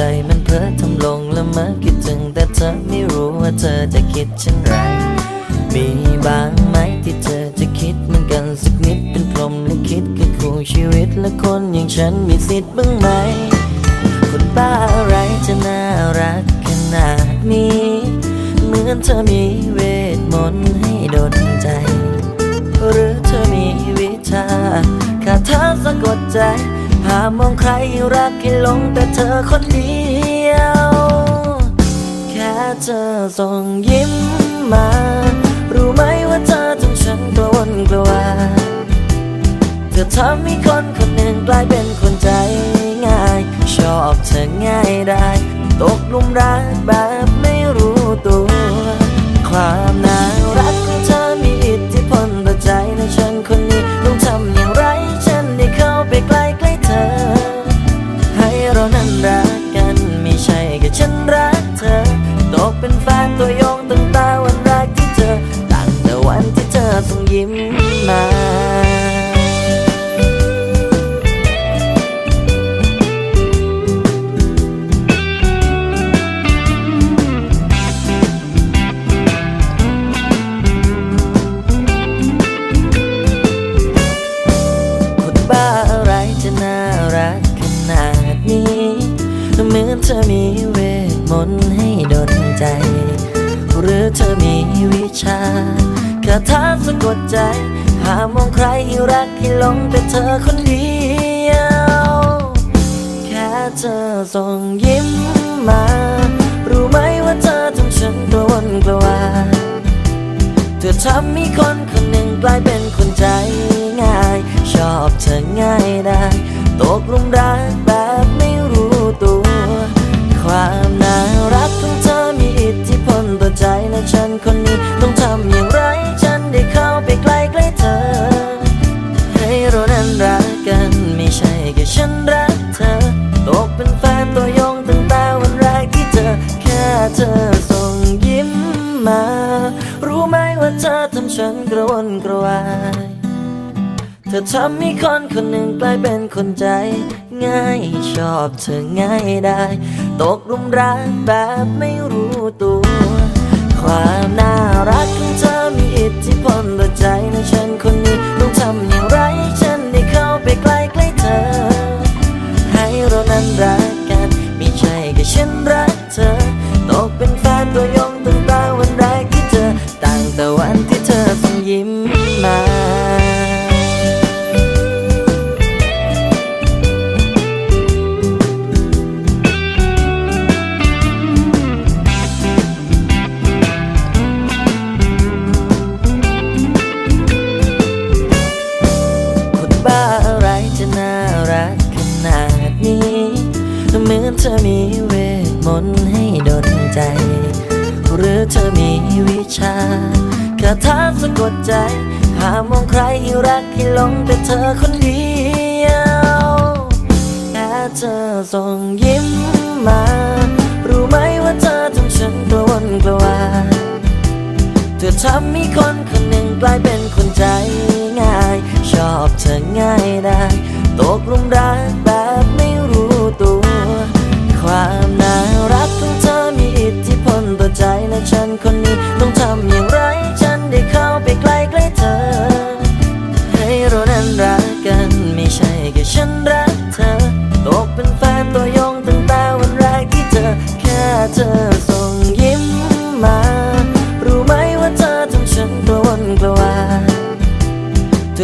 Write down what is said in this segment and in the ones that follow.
ใจมันเพ้อทำลงละเมอคิดถึงแต่เธอไม่รู้ว่าเธอจะคิดเช่นไร มีบางไหมที่เธอจะคิดเหมือนกันสักนิดเป็นพรหมลิขิตคือคู่ชีวิตและคนอย่างฉันมีสิทธิ์บ้างไหม คนบ้าอะไรจะน่ารักขนาดนี้ เหมือนเธอมีเวทมนต์ให้ดลใจ หรือเธอมีวิชาคาถาสะกดใจหาม รรักให้หลงแต่เธอคนเดียว แค่เธอส่งยิ้มมา รู้ไหมว่าเธอทำฉันกระวนกระวายเธอทำให้คนคนหนึ่งกลายเป็นคนใจง่าย ชอบเธอง่ายได้ ตกหลุมรักแบบ ที่เธองยิ้มมาคนบ้าอะไรจะน่ารักขนาดนี้เหมือนเธอมีเวทมนต์ให้ดลใจ หรือเธอมีวิชา คาถาสะกดใจ หามองใครให้รักให้หลงแต่เธอคนเดียว แค่เธอส่งยิ้มมา รู้ไหมว่าเธอทำฉันกระวนกระวายเธอทำให้คนคนหนึ่งกลายเป็นคนใจง่าย ชอบเธอง่ายได้ตกหลุมรัก กัน ไม่ใช่แค่ฉันรักเธอ ตกเป็นแฟนตัวยงตั้งแต่วันแรกที่เจอ แค่เธอส่งยิ้มมา รู้ไหมว่าเธอทำฉันกระวนกระวาย เธอทำให้คนคนหนึ่งกลายเป็นคนใจ ง่ายชอบเธอง่ายได้ ตกหลุมรักแบบไม่ ธอมีเวทมนต์ให้ดลใจ หรือเธอมีวิชาคาถาสะกดใจ หามองใครให้รักให้หลงแต่เธอคนเดียวแค่เธอส่งยิ้มมา รู้ไหมว่าเธอทำฉันกระวนกระวายเธอทำให้คนคนหนึ่งกลายเป็นคนใจง่าย ชอบเธอง่ายได้ ตกหลุมรักแบบ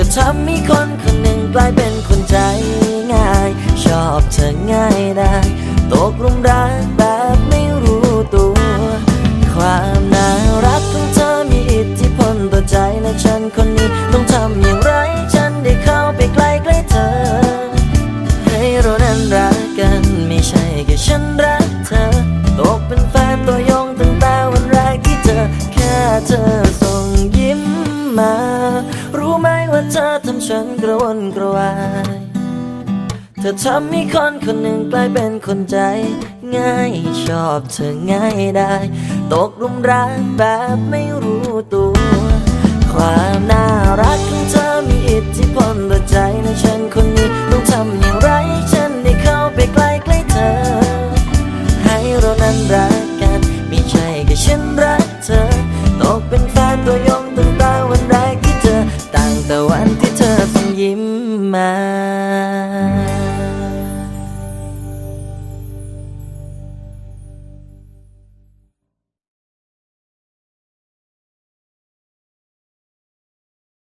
อทำให้คนคนหนึ่งกลายเป็นคนใจง่าย ชอบเธอง่ายได้ตกหลุมรักแบบไม่รู้ตัว ความน่ารักของเธอมีอิทธิพลต่อใจและฉันคนนี้ต้องทำอย่างไร ฉันได้เข้าไปใกล้ใกล้เธอ ให้เรานั้นรักกันไม่ใช่แค่ฉันรักเธอ ตกเป็นแฟนตัวย ธอทำฉันกระวนกระวาย เธอทำให้คนคนหนึ่งกลายเป็นคนใจ ง่ายชอบเธอง่ายได้ ตกลุมรักแบบไม่รู้ตัว ความน่ารักของเธอมีอิทธิพลต่อใจในฉันคนนี้ต้องทำอย่างไร ฉันได้เข้าไปใกล้ใกล้เธอ ให้เรานั้นรัก